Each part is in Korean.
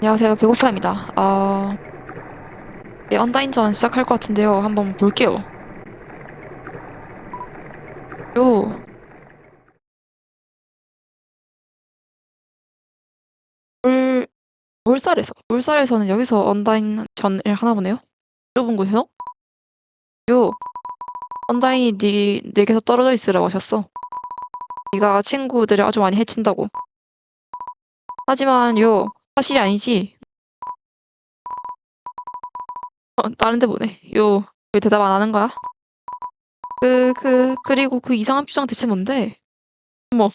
안녕하세요. 배고파입니다. 아, 네, 온라인전 시작할 것 같은데요. 한번 볼게요. 요, 울, 울살에서, 울살에서는 여기서 온라인 전을 하나 보네요. 좁은 곳에서. 요, 온라인이 네, 네개서 떨어져 있으라고 하셨어. 네가 친구들을 아주 많이 해친다고. 하지만 요, 사실이 아니지. 어, 다른 데 보내. 요, 왜 대답 안 하는 거야? 그, 그, 그리고 그 이상한 표정 대체 뭔데? 어머.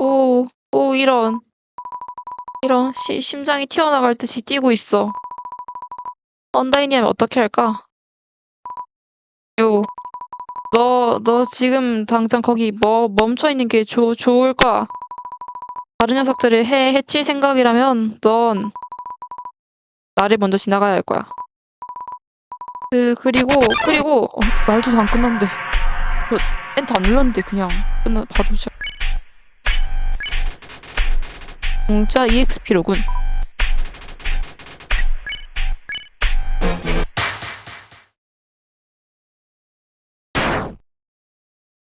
오, 오, 이런. 이런, 시, 심장이 튀어나갈 듯이 뛰고 있어. 언다인이 하면 어떻게 할까? 요, 너, 너 지금 당장 거기 뭐, 멈춰 있는 게 좋, 좋을까? 다른 녀석들을 해, 해칠 생각이라면 넌 나를 먼저 지나가야 할 거야. 그, 그리고, 그리고, 어, 말도 다 안 끝났는데. 저, 엔터 안 눌렀는데, 그냥. 끝나, 바로 시작. 공짜 EXP로군.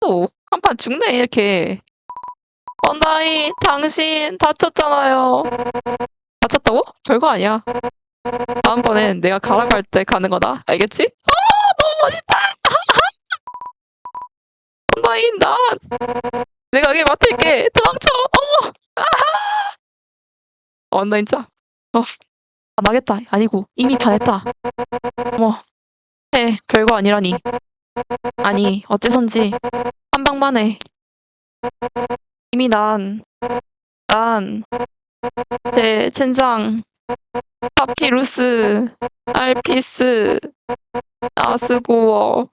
오, 한판 죽네, 이렇게. 언다인, 당신 다쳤잖아요. 다쳤다고? 별거 아니야. 다음번엔 내가 가라고 할 때 가는 거다. 알겠지? 아, 너무 멋있다! 언다인, 난 내가 여기 맡을게. 도망쳐! 어머! 아하! 언다인 짜. 어, 아, 망했다. 아니고, 이미 변했다. 어머, 해, 별거 아니라니. 아니, 어째선지, 한 방만에. 이미 난, 난, 내 젠장, 파피루스, 알피스, 아스고어.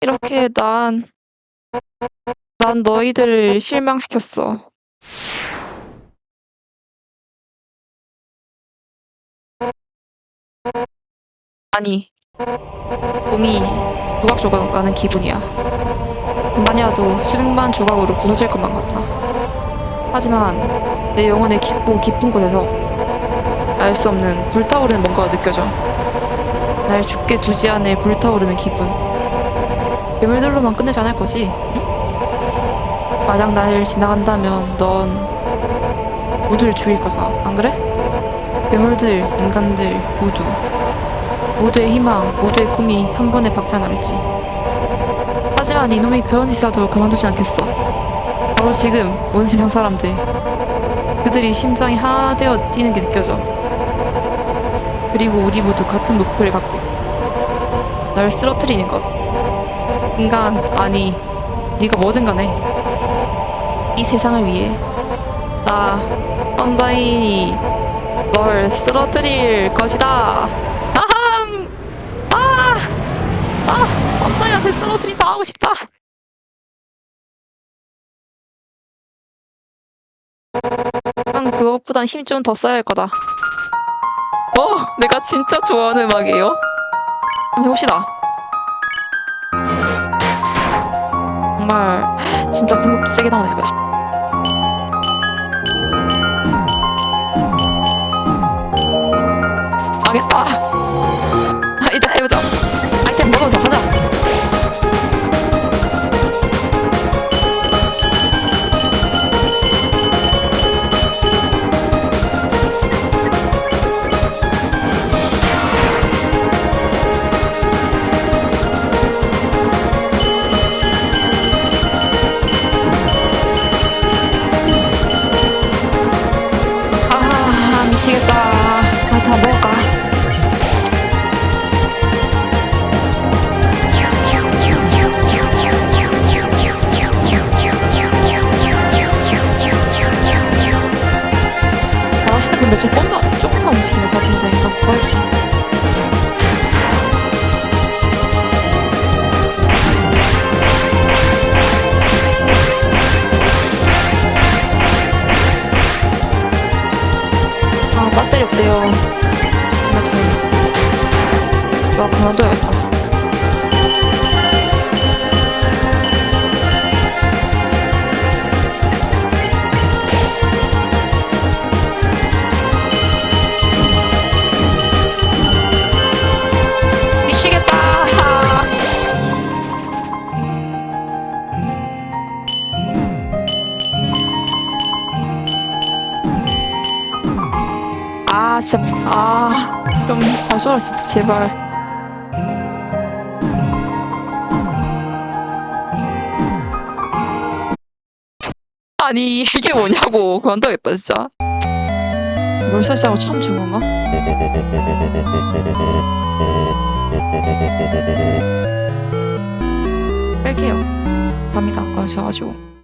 이렇게 난, 난 너희들을 실망시켰어. 아니, 몸이 조각조각 나는 기분이야. 만야도 수백만 조각으로 부서질 것만 같아. 하지만 내 영혼의 깊고 깊은 곳에서 알 수 없는 불타오르는 뭔가가 느껴져. 날 죽게 두지 않을 불타오르는 기분. 괴물들로만 끝내지 않을 거지. 응? 만약 날 지나간다면 넌 모두를 죽일 거다. 안 그래? 괴물들, 인간들 모두. 모두의 희망, 모두의 꿈이 한 번에 박살나겠지. 하지만 이놈이 그런 짓이라도 그만두진 않겠어. 바로 지금 온 세상 사람들. 그들이 심장이 하나 되어 뛰는 게 느껴져. 그리고 우리 모두 같은 목표를 갖고 있고. 널 쓰러뜨리는 것. 인간, 아니, 네가 뭐든 간에. 이 세상을 위해. 나, 언다인이 널 쓰러뜨릴 것이다. 아함! 아! 아! 언다인한테 쓰러뜨림 당하고 싶다. 난 그것보단 힘 좀 더 써야 할 거다. 어, 내가 진짜 좋아하는 음악이에요. 한번 해봅시다. 정말 진짜 궁극도 세게 나오네 그거. 망했다. 아, 일단 해보자. 근데 조금만 조금만 움직이는 것 같은데 일단 구할수 아 배터리 없대요. 배터리. 나 그만둬야겠다. 아 진짜. 아좀 봐줘라 진짜 제발. 아니 이게 뭐냐고. 그만둬야겠다 진짜. 뭘 설치하고 처음 준 건가? 뺄게요. 갑니다 걸쳐가지고